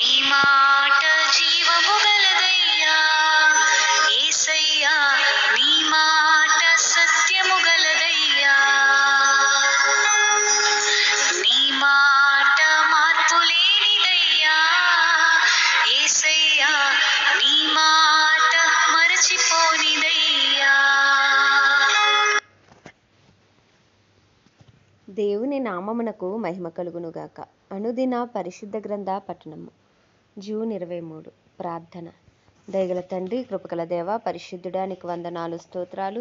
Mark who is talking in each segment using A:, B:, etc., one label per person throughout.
A: నీ మాట జీవము గలదయ్యా. యేసయ్యా నీ మాట సత్యము గలదయ్యా. నీ మాట మార్పు లేనిదయ్యా. యేసయ్యా నీ మాట మరచిపోనిదయ్యా.
B: దేవుని నామమునకు మహిమ కలుగునుగాక. అనుదిన పరిశుద్ధ గ్రంథ పట్టణము. జూన్ ఇరవై మూడు. ప్రార్థన. దయగల తండ్రి కృపకల దేవ పరిశుద్ధుడా నీకు వందనాలు స్తోత్రాలు.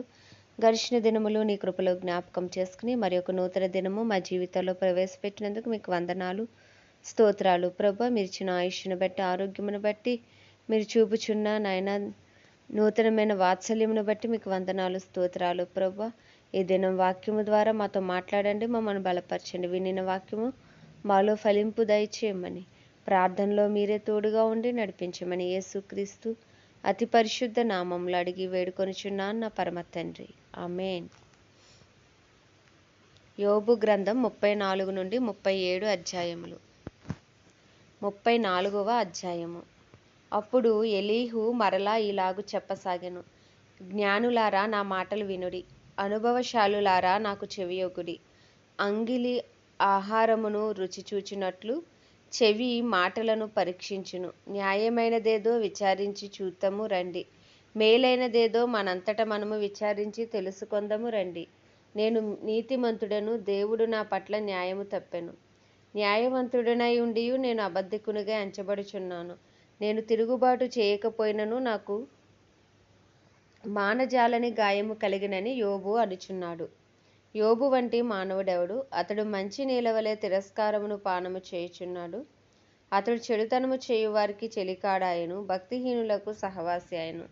B: గడిచిన దినములు నీ కృపలో జ్ఞాపకం చేసుకుని మరి ఒక నూతన దినము మా జీవితంలో ప్రవేశపెట్టినందుకు మీకు వందనాలు స్తోత్రాలు. ప్రభ మీరు చిన్న ఆయుష్ను బట్టి ఆరోగ్యమును బట్టి మీరు చూపుచున్న నాయన నూతనమైన వాత్సల్యమును బట్టి మీకు వందనాలు స్తోత్రాలు. ప్రభ ఈ దినం వాక్యము ద్వారా మాతో మాట్లాడండి మమ్మల్ని బలపరచండి. వినిన వాక్యము మాలో ఫలింపు దయచేయమని. ప్రార్థనలో మీరే తోడుగా ఉండి నడిపించమని యేసుక్రీస్తు అతి పరిశుద్ధ నామంలో అడిగి వేడుకొనిచున్నాను నా పరమ తండ్రి. ఆమెన్. యోబు గ్రంథం ముప్పై నాలుగు నుండి ముప్పై ఏడు అధ్యాయములు. ముప్పై నాలుగవ అధ్యాయము. అప్పుడు ఎలీహు మరలా ఇలాగు చెప్పసాగెను. జ్ఞానులారా నా మాటలు వినుడి. అనుభవశాలులారా నాకు చెవియొగుడి అంగిలి ఆహారమును రుచి చూచినట్లు చెవి మాటలను పరీక్షించును. న్యాయమైనదేదో విచారించి చూద్దాము రండి. మేలైనదేదో మనంతట మనము విచారించి తెలుసుకొందము రండి. నేను నీతిమంతుడను దేవుడు నా పట్ల న్యాయము తప్పెను. న్యాయవంతుడనై ఉండి నేను అబద్ధికునిగా ఎంచబడుచున్నాను. నేను తిరుగుబాటు చేయకపోయినను నాకు మానజాలని గాయము కలిగినని యోబు అనుచున్నాడు. యోబు వంటి మానవుడెవడు? అతడు మంచి నీలవలే తిరస్కారమును పానము చేయుచున్నాడు. అతడు చెడుతనము చేయువారికి చెలికాడాయను భక్తిహీనులకు సహవాసి ఆయను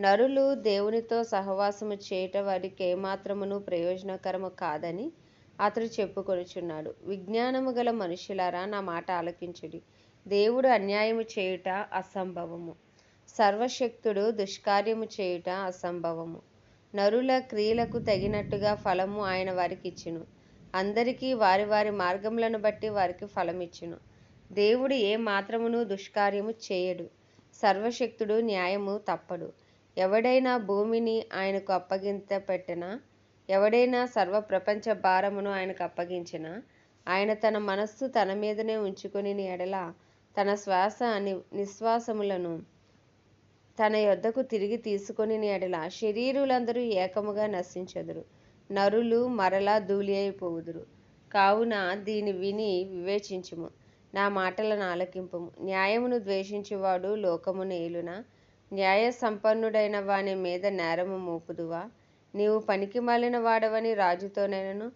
B: నరులు దేవునితో సహవాసము చేయుట వారికి ఏమాత్రమును ప్రయోజనకరము కాదని అతడు చెప్పుకొనుచున్నాడు. విజ్ఞానము గల మనుషులారా నా మాట ఆలకించుడి. దేవుడు అన్యాయము చేయుట అసంభవము. సర్వశక్తుడు దుష్కార్యము చేయుట అసంభవము. నరుల క్రియలకు తగినట్టుగా ఫలము ఆయన వారికి ఇచ్చును అందరికీ వారి వారి మార్గములను బట్టి వారికి ఫలమిచ్చును. దేవుడు ఏ మాత్రమును దుష్కార్యము చేయడు. సర్వశక్తుడు న్యాయము తప్పడు. ఎవడైనా భూమిని ఆయనకు అప్పగింత పెట్టినా ఎవడైనా సర్వ ప్రపంచ భారమును ఆయనకు అప్పగించిన? ఆయన తన మనస్సు తన మీదనే ఉంచుకొని ఎడల తన శ్వాస ని నిశ్వాసములను తన యొద్దకు తిరిగి తీసుకొని ఎడల శరీరులందరూ ఏకముగా నశించెదరు. నరులు మరలా ధూళి అయిపోవుదురు కావున దీని విని వివేచించుము. నా మాటలను ఆలకింపము. న్యాయమును ద్వేషించువాడు లోకమును ఏలునా? న్యాయ సంపన్నుడైన వాని మీద నేరము మోపుదువా? నీవు పనికి మాలిన వాడవని రాజుతోనైనను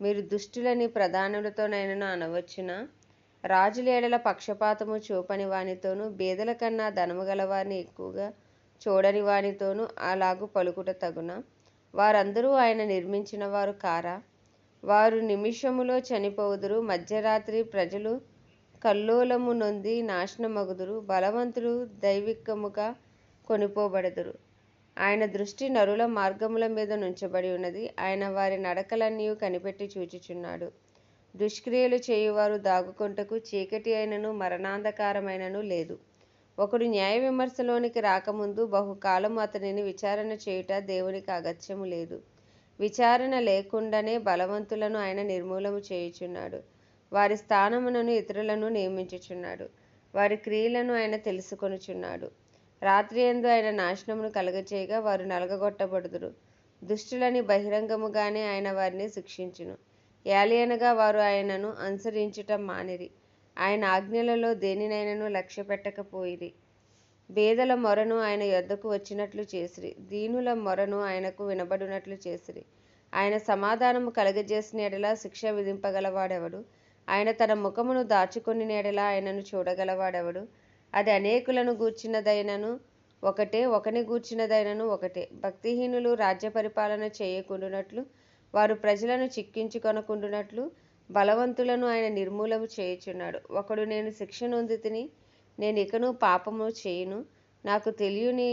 B: మీరు దుష్టులని ప్రధానులతోనైనను అనవచ్చునా? రాజులేడల పక్షపాతము చూపని వానితోనూ బేదల కన్నా ధనము గలవారిని ఎక్కువగా చూడని వానితోనూ అలాగు పలుకుట తగున. వారందరూ ఆయన నిర్మించిన వారు కారా? వారు నిమిషములో చనిపోవుదురు మధ్యరాత్రి ప్రజలు కల్లోలము నొంది నాశనమగుదురు బలవంతులు దైవికముగా కొనిపోబడదురు. ఆయన దృష్టి నరుల మార్గముల మీద నుంచబడి ఉన్నది. ఆయన వారి నడకలన్నీ కనిపెట్టి చూచుచున్నాడు. దుష్క్రియలు చేయువారు దాగుకొంటకు చీకటి అయినను మరణాంధకారమైనను లేదు. ఒకడు న్యాయ విమర్శలోనికి రాకముందు బహుకాలము అతనిని విచారణ చేయుట దేవునికి అగత్యము లేదు. విచారణ లేకుండానే బలవంతులను ఆయన నిర్మూలము చేయుచున్నాడు. వారి స్థానమునను ఇతరులను నియమించుచున్నాడు. వారి క్రియలను ఆయన తెలుసుకొనుచున్నాడు. రాత్రి ఎందు ఆయన నాశనమును కలగచేయగా వారు నలగగొట్టబడుదురు. దుష్టులని బహిరంగముగానే ఆయన వారిని శిక్షించును. ఏలియనగా వారు ఆయనను అనుసరించుట మానిరి. ఆయన ఆజ్ఞలలో దేనినైనను లక్ష్య పెట్టకపోయిరి బేదల మొరను ఆయన యొద్దకు వచ్చినట్లు చేసిరి. దీనుల మొరను ఆయనకు వినబడినట్లు చేసిరి. ఆయన సమాధానము కలగజేసిన ఎడల శిక్ష విధింపగలవాడెవడు? ఆయన తన ముఖమును దాచుకొని ఎడల ఆయనను చూడగలవాడెవడు? అది అనేకులను గూర్చినదైనను ఒకటే ఒకని గూర్చినదైనను ఒకటే. భక్తిహీనులు రాజ్య పరిపాలన చేయకుండునట్లు వారు ప్రజలను చిక్కించుకొనకుండునట్లు బలవంతులను ఆయన నిర్మూలము చేయుచున్నాడు. ఒకడు నేను శిక్ష తిని నేను ఇకను పాపము చేయును. నాకు తెలియని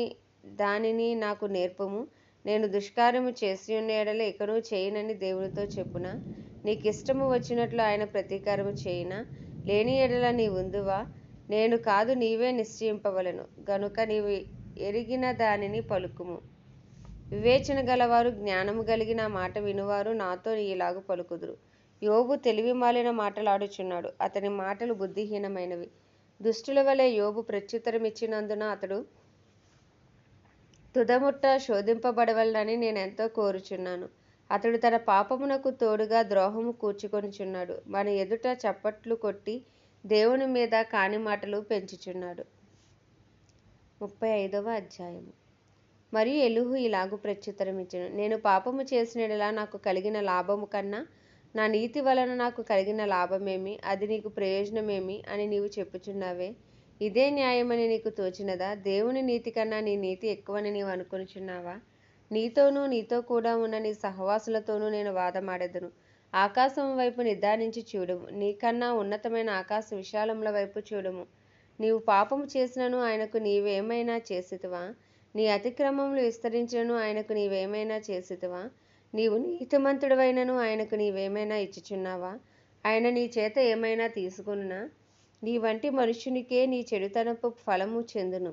B: దానిని నాకు నేర్పము. నేను దుష్కార్యము చేసి ఉన్న ఎడల ఇకను చేయనని దేవునితో చెప్పున నీకు ఇష్టము వచ్చినట్లు ఆయన ప్రతీకారము చేయునా? లేని ఎడల నీ ఉందువా? నేను కాదు నీవే నిశ్చయింపవలను. గనుక నీవు ఎరిగిన దానిని పలుకుము. వివేచన గలవారు జ్ఞానము కలిగిన మాట వినువారు నాతో ఇలాగు పలుకుదురు. యోబు తెలివి మాలిన మాటలాడుచున్నాడు. అతని మాటలు బుద్ధిహీనమైనవి. దుష్టుల వలె యోబు ప్రత్యుత్తరం ఇచ్చినందున అతడు తుదముట్ట శోధింపబడవలనని నేను ఎంతో కోరుచున్నాను. అతడు తన పాపమునకు తోడుగా ద్రోహము కూర్చుకొనిచున్నాడు. మన ఎదుట చప్పట్లు కొట్టి దేవుని మీద కాని మాటలు పెంచుచున్నాడు. ముప్పై ఐదవ అధ్యాయము. మరియు ఎలుహు ఇలాగు ప్రత్యుత్తరం ఇచ్చెను. నేను పాపము చేసినలా నాకు కలిగిన లాభము కన్నా నా నీతి వలన నాకు కలిగిన లాభమేమి? అది నీకు ప్రయోజనమేమి? అని నీవు చెప్పుచున్నావే. ఇదే న్యాయమని నీకు తోచినదా? దేవుని నీతి కన్నా నీ నీతి ఎక్కువని నీవు అనుకునిచున్నావా? నీతోనూ నీతో కూడా ఉన్న నీ సహవాసులతోనూ నేను వాదమాడెదను. ఆకాశం వైపు నిదానించి చూడుము. నీకన్నా ఉన్నతమైన ఆకాశ విశాలముల వైపు చూడము. నీవు పాపము చేసినను ఆయనకు నీవేమైనా చేసితివా? నీ అతిక్రమములు విస్తరించినను ఆయనకు నీవేమైనా చేసితివా? నీవు నీతిమంతుడవైనను ఆయనకు నీవేమైనా ఇచ్చుచున్నావా? ఆయన నీ చేత ఏమైనా తీసుకున్నా? నీ వంటి మనుషునికే నీ చెడుతనపు ఫలము చెందును.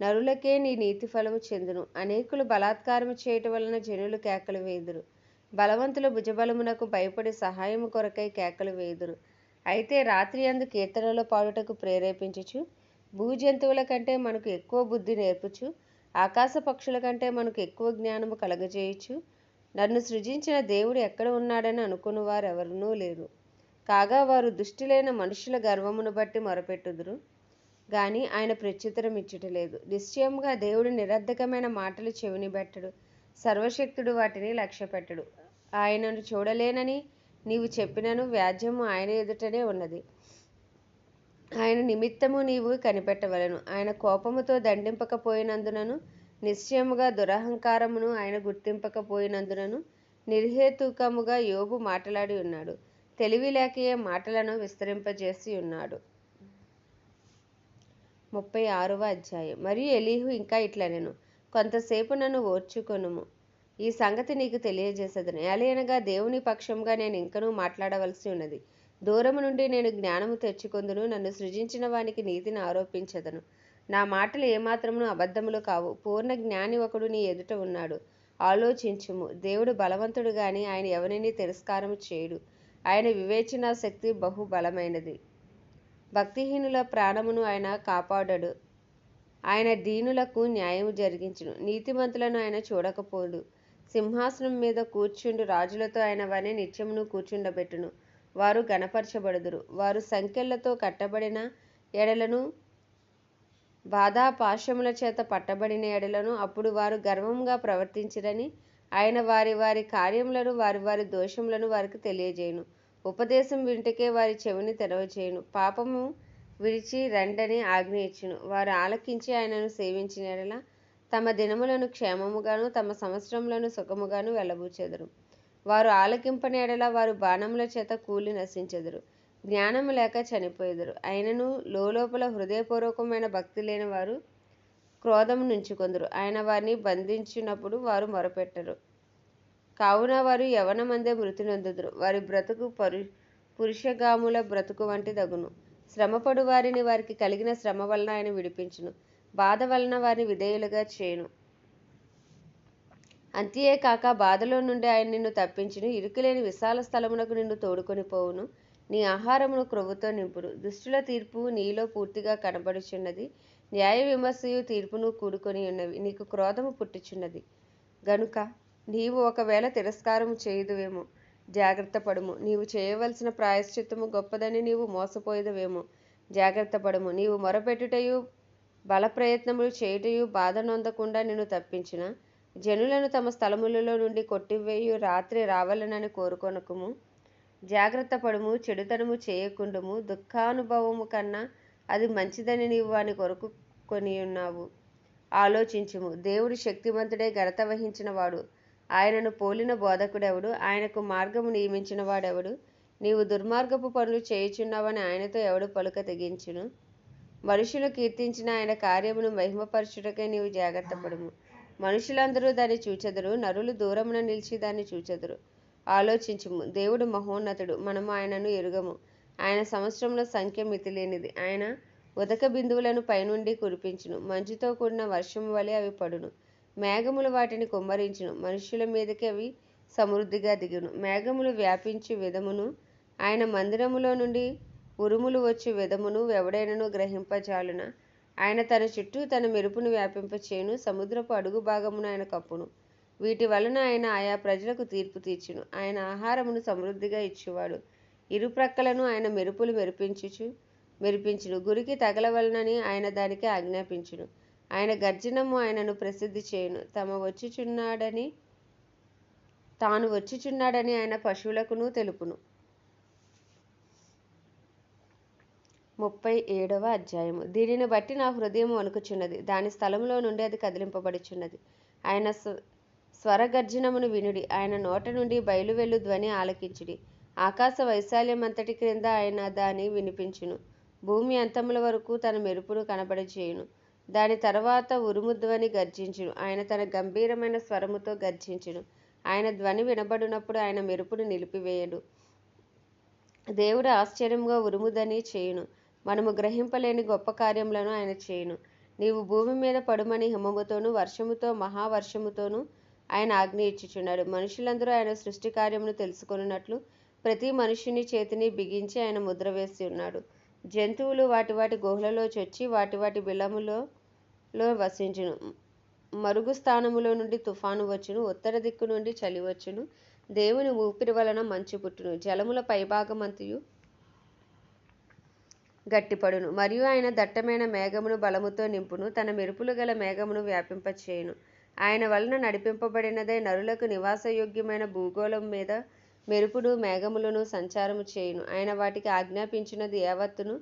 B: నరులకే నీ నీతి ఫలము చెందును. అనేకులు బలాత్కారము చేయటం వలన జనులు కేకలు వేదురు. బలవంతుల భుజబలమునకు భయపడి సహాయము కొరకై కేకలు వేదురు. అయితే రాత్రి అందు కీర్తనలో పాడుటకు ప్రేరేపించుచు భూజంతువుల కంటే మనకు ఎక్కువ బుద్ధి నేర్పుచు ఆకాశ పక్షుల కంటే మనకు ఎక్కువ జ్ఞానము కలగజేయచ్చు. నన్ను సృజించిన దేవుడు ఎక్కడ ఉన్నాడని అనుకుని వారు ఎవరునూ లేరు. కాగా వారు దుష్టులైన మనుషుల గర్వమును బట్టి మొరపెట్టుదురు. కానీ ఆయన ప్రత్యుత్తరం ఇచ్చుటలేదు నిశ్చయముగా దేవుడు నిరర్ధకమైన మాటలు చెవిని పెట్టడు సర్వశక్తుడు వాటిని లక్ష్యపెట్టడు. ఆయనను చూడలేనని నీవు చెప్పినను వ్యాజ్యము ఆయన ఎదుటనే ఉన్నది. ఆయన నిమిత్తము నీవు కనిపెట్టవలను. ఆయన కోపముతో దండింపకపోయినందునను నిశ్చయముగా దురహంకారమును ఆయన గుర్తింపకపోయినందునను నిర్హేతుకముగా యోబు మాట్లాడి ఉన్నాడు. తెలివి లేకయే మాటలను విస్తరింపజేసి ఉన్నాడు. ముప్పై ఆరవ అధ్యాయం. మరియు ఎలీహు ఇంకా ఇట్లనెను కొంతసేపు నన్ను ఓర్చుకొనుము. ఈ సంగతి నీకు తెలియజేసేదను. ఎలయనగా దేవుని పక్షంగా నేను ఇంకనూ మాట్లాడవలసి ఉన్నది. దూరము నుండి నేను జ్ఞానము తెచ్చుకొందును నన్ను సృజించిన వానికి నీతిని ఆరోపించదను. నా మాటలు ఏమాత్రమును అబద్ధములు కావు. పూర్ణ జ్ఞాని ఒకడు నీ ఎదుట ఉన్నాడు. ఆలోచించుము. దేవుడు బలవంతుడు గాని ఆయన ఎవరిని తిరస్కారము చేయడు? ఆయన వివేచనా శక్తి బహు బలమైనది భక్తిహీనుల ప్రాణమును ఆయన కాపాడడు. ఆయన దీనులకు న్యాయము జరిగించును. నీతిమంతులను ఆయన చూడకపోడు సింహాసనం మీద కూర్చుండు రాజులతో ఆయన వారిని నిత్యమును కూర్చుండబెట్టును. వారు గణపరచబడుదురు వారు సంఖ్యలతో కట్టబడిన ఎడలను బాధాపాశముల చేత పట్టబడిన ఎడలను అప్పుడు వారు గర్వంగా ప్రవర్తించరని ఆయన వారి వారి కార్యములను వారి వారి దోషములను వారికి తెలియజేయును. ఉపదేశం వింటకే వారి చెవిని తెరవచేయును. పాపము విడిచి రండని ఆజ్ఞ ఇచ్చును. వారు ఆలకించి ఆయనను సేవించిన ఎడల తమ దినములను క్షేమముగాను తమ సంవత్సరములను సుఖముగాను వెళ్ళబూచెదరు. వారు ఆలకింపని ఎడల వారు బాణముల చేత కూలి నశించెదరు. జ్ఞానము లేక చనిపోయేదరు. ఆయనను లోపల హృదయపూర్వకమైన భక్తి లేని వారు క్రోధము నుంచుకొందరు ఆయన వారిని బంధించినప్పుడు వారు మొరపెట్టరు. కావున వారు యవనమందే మృతి నొందుదురు. వారి బ్రతుకు పరు పురుషగాముల బ్రతుకు వంటి దగును. శ్రమపడు వారిని వారికి కలిగిన శ్రమ వలన ఆయన విడిపించును. బాధ వలన వారిని విధేయులుగా చేయును. అంతే కాక బాధలో నుండి ఆయన నిన్ను తప్పించును. ఇరుకులేని విశాల స్థలమునకు నిన్ను తోడుకొని పోవును. నీ ఆహారమును క్రొవ్వుతో నింపుడు దుష్టుల తీర్పు నీలో పూర్తిగా కనబడుచున్నది. న్యాయ విమర్శయు తీర్పును కూడుకొని ఉన్నవి. నీకు క్రోధము పుట్టుచున్నది. గనుక నీవు ఒకవేళ తిరస్కారము చేయుదువేమో జాగ్రత్త పడుము. నీవు చేయవలసిన ప్రాయశ్చిత్తము గొప్పదని నీవు మోసపోయేదవేమో జాగ్రత్త పడుము. నీవు మొరపెట్టుటయు బలప్రయత్నములు చేయుటయు బాధ నొందకుండా నిన్ను తప్పించిన జనులను తమ స్థలములలో నుండి కొట్టివేయు రాత్రి రావలనని కోరుకొనకుము. జాగ్రత్త పడుము చెడుతనము చేయకుండుము. దుఃఖానుభవము కన్నా అది మంచిదని నీవు వాని కొరకు కొని ఉన్నావు ఆలోచించుము. దేవుడు శక్తివంతుడే ఘనత వహించిన వాడు. ఆయనను పోలిన బోధకుడెవడు? ఆయనకు మార్గము నియమించిన వాడెవడు? నీవు దుర్మార్గపు పనులు చేయుచున్నావని ఆయనతో ఎవడు పలుక తెగించును? మనుషులు కీర్తించిన ఆయన కార్యమును మహిమపరచుటకే నీవు జాగ్రత్త పడుము. మనుషులందరూ దాన్ని చూచెదరు నరులు దూరమున నిలిచి దాన్ని చూచెదరు. ఆలోచించుము. దేవుడు మహోన్నతుడు మనము ఆయనను ఎరుగము. ఆయన సంవత్సరంలో సంఖ్య మితిలేనిది. ఆయన ఉదక బిందువులను పైనుండి కురిపించును. మంచుతో కూడిన వర్షం వలె అవి పడును. మేఘములు వాటిని కుమ్మరించును. మనుషుల మీదకి అవి సమృద్ధిగా దిగును. మేఘములు వ్యాపించి విధమును ఆయన మందిరములో నుండి ఉరుములు వచ్చి విధమును ఎవడైనను గ్రహింపజాలున. ఆయన తన చుట్టూ తన మెరుపును వ్యాపింపచేయును. సముద్రపు అడుగు భాగమును ఆయన కప్పును. వీటి వలన ఆయన ఆయా ప్రజలకు తీర్పు తీర్చును. ఆయన ఆహారమును సమృద్ధిగా ఇచ్చేవాడు. ఇరుప్రక్కలను ఆయన మెరుపులు మెరిపించుచు మెరిపించును. గురికి తగలవలనని ఆయన దానికి ఆజ్ఞాపించును. ఆయన గర్జనము ఆయనను ప్రసిద్ధి చేయును. తమ వచ్చుచున్నాడని తాను వచ్చుచున్నాడని ఆయన పశువులకును తెలుపును. ముప్పై ఏడవ అధ్యాయము. దీనిని బట్టి నా హృదయం వణుకుచున్నది. దాని స్థలంలో నుండి అది కదిలింపబడుచున్నది. ఆయన స్వ- స్వరగర్జనమును వినుడి. ఆయన నోట నుండి బయలువెళ్ళు ధ్వని ఆలకించుడి. ఆకాశ వైశాల్యం అంతటి క్రింద ఆయన దాని వినిపించును. భూమి అంతముల వరకు తన మెరుపును కనబడచేయును. దాని తర్వాత ఉరుము ధ్వని గర్జించును. ఆయన తన గంభీరమైన స్వరముతో గర్జించును. ఆయన ధ్వని వినబడినప్పుడు ఆయన మెరుపును నిలిపివేయడు దేవుడు ఆశ్చర్యంగా ఉరుముదని చేయును. మనము గ్రహింపలేని గొప్ప కార్యములను ఆయన చేయును. నీవు భూమి మీద పడుమని హిమముతోను వర్షముతో మహావర్షముతోనూ ఆయన ఆజ్ఞ ఇచ్చుచున్నాడు. మనుషులందరూ ఆయన సృష్టి కార్యమును తెలుసుకున్నట్లు ప్రతి మనుషుని చేతిని బిగించి ఆయన ముద్ర వేసి ఉన్నాడు. జంతువులు వాటి వాటి గుహలలో చొచ్చి వాటి వాటి బిలములో లో వసించును. మరుగు స్థానములో నుండి తుఫాను వచ్చును. ఉత్తర దిక్కు నుండి చలి వచ్చును. దేవుని ఊపిరి వలన మంచు పుట్టును. జలముల పైభాగమంతయు గట్టిపడును. మరియు ఆయన దట్టమైన మేఘమును బలముతో నింపును. తన మెరుపులు గల మేఘమును వ్యాపింపచేయును. ఆయన వలన నడిపింపబడినదే నరులకు నివాసయోగ్యమైన భూగోళం మీద మెరుపును మేఘములను సంచారము చేయును. ఆయన వాటికి ఆజ్ఞాపించినది యావత్తును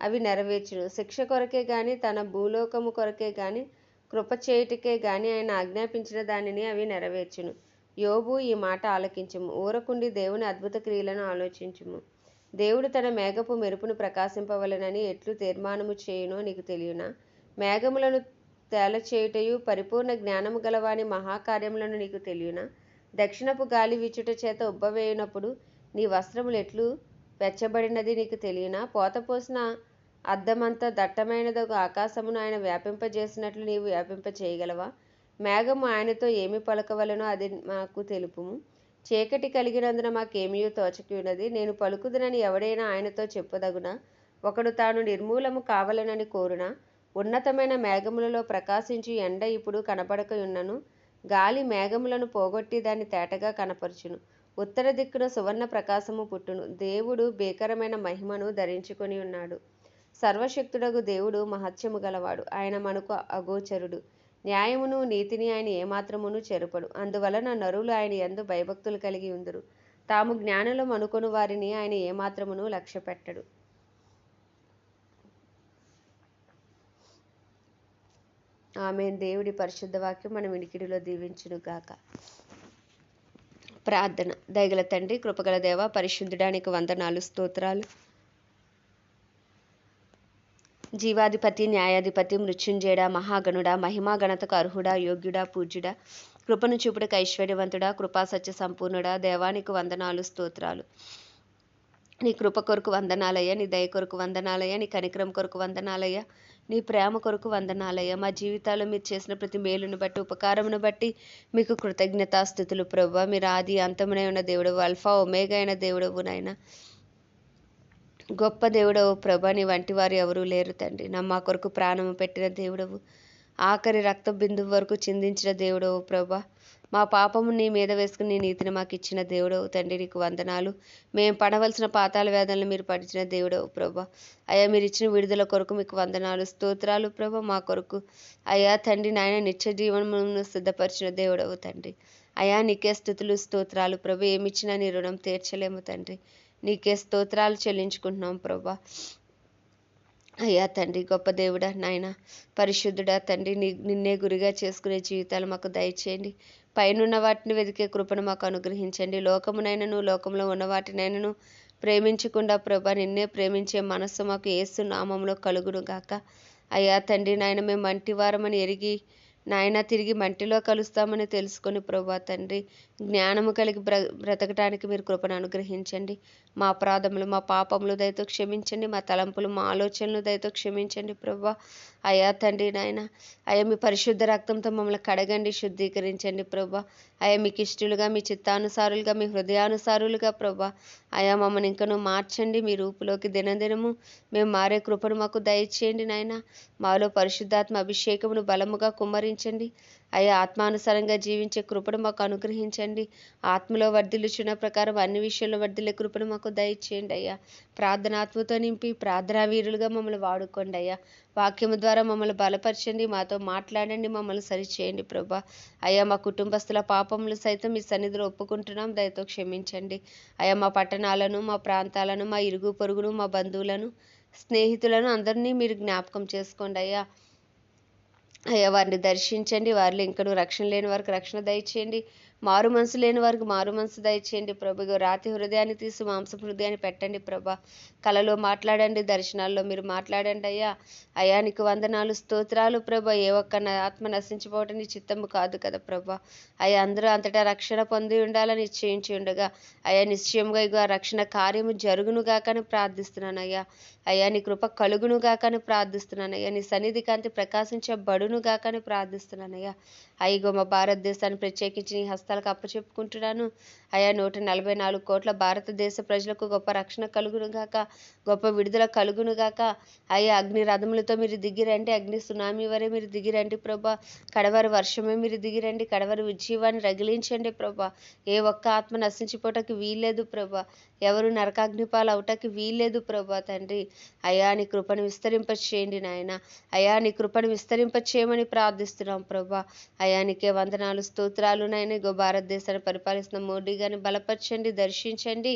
B: అవి నెరవేర్చును. శిక్ష కొరకే గాని తన భూలోకము కొరకే గాని కృప చేయుటకే గాని ఆయన ఆజ్ఞాపించిన దానిని అవి నెరవేర్చును. యోబు ఈ మాట ఆలకించుము. ఊరకుండి దేవుని అద్భుత క్రియలను ఆలోచించుము. దేవుడు తన మేఘపు మెరుపును ప్రకాశింపవలెనని ఎట్లు తీర్మానము చేయునో నీకు తెలియనా? మేఘములను తేలచేయుటయు పరిపూర్ణ జ్ఞానము గలవాని మహాకార్యములను నీకు తెలియనా? దక్షిణపు గాలి వీచుట చేత ఉబ్బవేయునప్పుడు నీ వస్త్రములు ఎట్లు వెచ్చబడినది నీకు తెలియనా? పోతపోసిన అద్దమంత దట్టమైనదొక ఆకాశమును ఆయన వ్యాపింపజేసినట్లు నీవు వ్యాపింప చేయగలవా మేఘము ఆయనతో ఏమి పలకవలనో అది మాకు తెలుపుము. చీకటి కలిగినందున మాకేమీ తోచకున్నది నేను పలుకుదునని ఎవడైనా ఆయనతో చెప్పదగునా? ఒకడు తాను నిర్మూలము కావలనని కోరునా? ఉన్నతమైన మేఘములలో ప్రకాశించి ఎండ ఇప్పుడు కనపడకయున్నను గాలి మేఘములను పోగొట్టి దాన్ని తేటగా కనపరుచును. ఉత్తర దిక్కున సువర్ణ ప్రకాశము పుట్టును. దేవుడు భీకరమైన మహిమను ధరించుకొని ఉన్నాడు సర్వశక్తుడగు దేవుడు మహత్యము గలవాడు. ఆయన మనకు అగోచరుడు. న్యాయమును నీతిని ఆయన ఏమాత్రమును చెరుపడు. అందువలన నరులు ఆయన ఎందు భయభక్తులు కలిగి ఉందరు. తాము జ్ఞానులం అనుకొని వారిని ఆయన ఏమాత్రమును లక్ష్య పెట్టడు ఆమె దేవుడి పరిశుద్ధ వాక్యం మన వినికిడిలో దీవించును గాక. ప్రార్థన. దయగల తండ్రి కృపగల దేవ పరిశుద్ధుడానికి వందనాలు స్తోత్రాలు. జీవాధిపతి న్యాయాధిపతి మృత్యుంజయుడ మహాగణుడా మహిమా గణతకు అర్హుడా యోగ్యుడా పూజ్యుడా. కృపను చూపుడుకు ఐశ్వర్యవంతుడా కృపా సత్య సంపూర్ణుడా. దేవానికి వందనాలు స్తోత్రాలు. నీ కృప కొరకు వందనాలయ్య నీ దయ కొరకు వందనాలయ్య నీ కనికరం కొరకు వందనాలయ్య నీ ప్రేమ కొరకు వందనాలయ్య. మా జీవితాల్లో మీరు చేసిన ప్రతి మేలును బట్టి ఉపకారమును బట్టి మీకు కృతజ్ఞతాస్థుతులు ప్రభు. మీరు ఆది అంతమునై ఉన్న దేవుడు అల్ఫా ఒమేగా అయిన దేవుడవు నాయన. గొప్ప దేవుడవు ప్రభ నీ వంటి వారు ఎవరూ లేరు తండ్రి. నా మా కొరకు ప్రాణము పెట్టిన దేవుడవు. ఆఖరి రక్త బిందువు వరకు చిందించిన దేవుడవు ప్రభ. మా పాపము నీ మీద వేసుకుని నీ నీతిని మాకు ఇచ్చిన దేవుడవు తండ్రి. నీకు వందనాలు. మేము పడవలసిన పాతాల వేదనలు మీరు పడిచిన దేవుడవు ప్రభా. అయ్యా మీరు ఇచ్చిన విడుదల కొరకు మీకు వందనాలు. స్తోత్రాలు ప్రభ మా కొరకు. అయ్యా తండ్రి నాయన నిత్య జీవనమును సిద్ధపరిచిన దేవుడవు తండ్రి. అయ్యా నీకే స్థుతులు స్తోత్రాలు ప్రభు. ఏమిచ్చినా నీ రుణం తీర్చలేము తండ్రి. నీకే స్తోత్రాలు చెల్లించుకుంటున్నాం ప్రభా. అయ్యా తండ్రి గొప్ప దేవుడా నాయన పరిశుద్ధుడా తండ్రి నీ నిన్నే గురిగా చేసుకునే జీవితాలు మాకు దయచేయండి. పైనున్న వాటిని వెతికే కృపను మాకు అనుగ్రహించండి. లోకమునైనను లోకంలో ఉన్న వాటినైనను ప్రేమించకుండా ప్రభా నిన్నే ప్రేమించే మనస్సు మాకు ఏసు నామంలో కలుగును గాక. అయ్యా తండ్రి నాయన మేము మంటివారమని ఎరిగి నాయన తిరిగి మంటిలో కలుస్తామని తెలుసుకొని ప్రభా తండ్రి జ్ఞానము కలిగి బ్ర బ్రతకటానికి మీరు కృపను అనుగ్రహించండి. మా అపరాధములు మా పాపములు దయతో క్షమించండి. మా తలంపులు మా ఆలోచనలు దయతో క్షమించండి ప్రభా. అయా తండ్రి నాయన అయ్యా మీ పరిశుద్ధ రక్తంతో మమ్మల్ని కడగండి శుద్ధీకరించండి ప్రభా. అయ్యా మీకు ఇష్టలుగా మీ చిత్తానుసారులుగా మీ హృదయానుసారులుగా ప్రభా. అయా మమ్మల్ని ఇంకను మార్చండి మీ రూపులోకి దినదినము మేము మారే కృపను మాకు దయచేయండి నాయన. మాలో పరిశుద్ధాత్మ అభిషేకమును బలముగా కుమ్మరించండి. అయ్యా ఆత్మానుసారంగా జీవించే కృపను మాకు అనుగ్రహించండి. ఆత్మలో వర్ధిల్లుచున్న ప్రకారం అన్ని విషయంలో వర్ధిల్లే కృపను మాకు దయచేయండి అయ్యా. ప్రార్థనాత్మతో నింపి ప్రార్థనా వీరులుగా మమ్మల్ని వాడుకోండి అయ్యా. వాక్యము ద్వారా మమ్మల్ని బలపరచండి. మాతో మాట్లాడండి మమ్మల్ని సరిచేయండి ప్రభా. అయ్యా మా కుటుంబస్తుల పాపములు సైతం మీ సన్నిధిలో ఒప్పుకుంటున్నాం. దయతో క్షమించండి. అయ్యా మా పట్టణాలను మా ప్రాంతాలను మా ఇరుగు పొరుగును మా బంధువులను స్నేహితులను అందరినీ మీరు జ్ఞాపకం చేసుకోండి అయ్యా. అయ్యా వారిని దర్శించండి వారిలో ఇంకను రక్షణ లేని వారికి రక్షణ దయచేయండి. మారు మనసు లేని వారికి మారు మనసు దయచేయండి ప్రభు. రాతి హృదయాన్ని తీసి మాంసం హృదయాన్ని పెట్టండి ప్రభా. కలలో మాట్లాడండి దర్శనాల్లో మీరు మాట్లాడండి అయ్యా. అయానికి వందనాలు స్తోత్రాలు ప్రభా. ఏ ఒక్క నా ఆత్మ నశించిపోవటం నీ చిత్తము కాదు కదా ప్రభా. అయ్యా అందరూ అంతటా రక్షణ పొంది ఉండాలని నిశ్చయించి ఉండగా. అయ్యా నిశ్చయంగా ఇగో రక్షణ కార్యము జరుగునుగాకని ప్రార్థిస్తున్నాను అయ్యా. అయ్యా నీ కృప కలుగును గాకని ప్రార్థిస్తున్నాను అయ్యా. నీ సన్నిధి కాంతి ప్రకాశించబడునుగాకని ప్రార్థిస్తున్నాను అయ్యా. అయ్యగో మా భారతదేశాన్ని ప్రత్యేకించి నీ హస్తాలకు అప్పచెప్పుకుంటున్నాను. అయా నూట నలభై నాలుగు కోట్ల భారతదేశ ప్రజలకు గొప్ప రక్షణ కలుగునుగాక గొప్ప విడుదల కలుగునుగాక అయ్యా అగ్ని రథములతో మీరు దిగిరండి అగ్ని సునామీ వరే మీరు దిగిరండి ప్రభా. కడవరి వర్షమే మీరు దిగిరండి కడవరి ఉజ్జీవాన్ని రగిలించండి ప్రభా. ఏ ఒక్క ఆత్మ నశించిపోవటానికి వీల్లేదు ప్రభా. ఎవరు నరకాగ్నిపాలు అవటానికి వీల్లేదు ప్రభా తండ్రి. అయా నీ కృపను విస్తరింపచేయండి నాయన. అయా నీ కృపను విస్తరింప చేయమని ప్రార్థిస్తున్నాం ప్రభా. అయానికే వందనాలు స్తోత్రాలు నాయన. గో భారతదేశాన్ని పరిపాలిస్తున్న మోడీ గారిని బలపరచండి దర్శించండి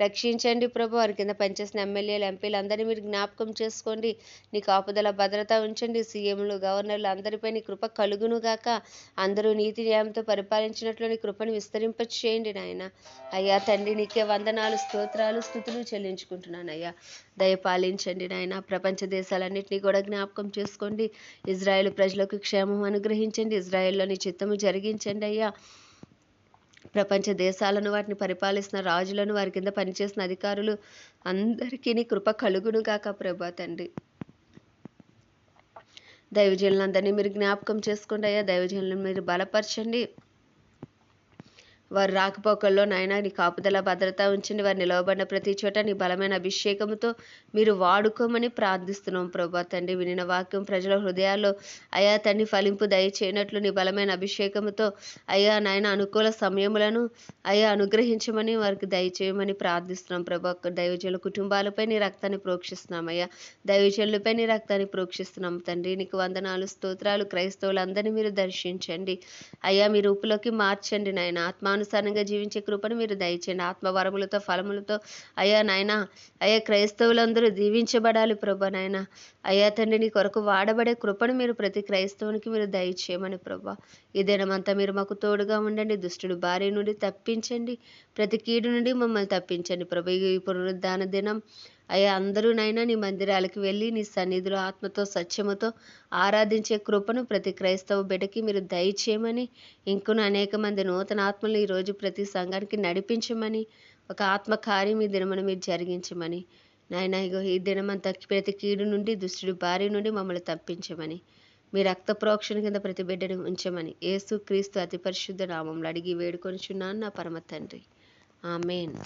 B: రక్షించండి ప్రభు. వారి కింద పనిచేసిన ఎమ్మెల్యేలు ఎంపీలు అందరినీ మీరు జ్ఞాపకం చేసుకోండి. నీ కాపుదల భద్రత ఉంచండి. సీఎంలు గవర్నర్లు అందరిపై నీ కృప కలుగునుగాక అందరూ నీతి న్యాయంతో పరిపాలించినట్లు నీ కృపను విస్తరింప చేయండి నాయన. అయ్యా తండ్రి నీకే వందనాలు స్తోత్రాలు స్థుతులు చెల్లించుకుంటున్నాను అయ్యా. దయపాలించండి నాయన. ప్రపంచ దేశాలన్నింటినీ కూడా జ్ఞాపకం చేసుకోండి. ఇజ్రాయెల్ ప్రజలకు క్షేమం అనుగ్రహించండి. ఇజ్రాయెల్లోని చిత్తము జరిగించండి అయ్యా. ప్రపంచ దేశాలను వాటిని పరిపాలిస్తున్న రాజులను వారి కింద పనిచేసిన అధికారులు అందరికీ నీ కృప కలుగును గాక ప్రభా తండ్రి. దైవజనులందరినీ మీరు జ్ఞాపకం చేసుకోండి అయ్యా. దైవజనులను మీరు బలపరచండి. వారు రాకపోకల్లో నాయన నీ కాపుదల భద్రత ఉంచండి. వారు నిలవబడిన ప్రతి చోట నీ బలమైన అభిషేకంతో మీరు వాడుకోమని ప్రార్థిస్తున్నాం ప్రభా తండ్రి. వినిన వాక్యం ప్రజల హృదయాల్లో అయా తండ్రి ఫలింపు దయచేయనట్లు నీ బలమైన అభిషేకంతో అయ్యా నాయన అనుకూల సమయములను అయ్యా అనుగ్రహించమని వారికి దయచేయమని ప్రార్థిస్తున్నాం ప్రభా. దైవజనుల కుటుంబాలపై నీ రక్తాన్ని ప్రోక్షిస్తున్నాం అయ్యా. దైవజనులపై నీ రక్తాన్ని ప్రోక్షిస్తున్నాం తండ్రి. నీకు వందనాలు స్తోత్రాలు క్రైస్తవులందరినీ మీరు దర్శించండి. అయ్యా మీ రూపులోకి మార్చండి నాయన. ఆత్మానుసారంగా జీవించే కృపను మీరు దయచేయండి. ఆత్మవరములతో ఫలములతో అయ్యా నాయన అయ్యా క్రైస్తవులందరూ దీవించబడాలి ప్రభా నాయన. అయ్యా తండ్రి నీ కొరకు వాడబడే కృపను మీరు ప్రతి క్రైస్తవునికి మీరు దయచేయమని ప్రభా. ఈ దినమంతా మీరు మాకు తోడుగా ఉండండి దుష్టుడు భార్య నుండి తప్పించండి. ప్రతి కీడు నుండి మమ్మల్ని తప్పించండి ప్రభు. ఈ పునరుద్ధాన దినం అయ్యా అందరూ నైనా నీ మందిరాలకు వెళ్ళి నీ సన్నిధిలో ఆత్మతో సత్యముతో ఆరాధించే కృపను ప్రతి క్రైస్తవ బిడ్డకి మీరు దయచేయమని ఇంకొన అనేక మంది నూతన ఆత్మలు ఈరోజు ప్రతి సంఘానికి నడిపించమని ఒక ఆత్మకార్యం ఈ దినమును మీరు జరిగించమని. నాయన ఇగో ఈ దినమంతా ప్రతి కీడు నుండి దుష్టుడి భార్య నుండి మమ్మల్ని తప్పించమని మీ రక్త ప్రోక్షణ కింద ప్రతి బిడ్డను ఉంచమని యేసు క్రీస్తు అతి పరిశుద్ధ నామంలో అడిగి వేడుకొనిచున్నాను. నా పరమ తండ్రి. ఆమెన్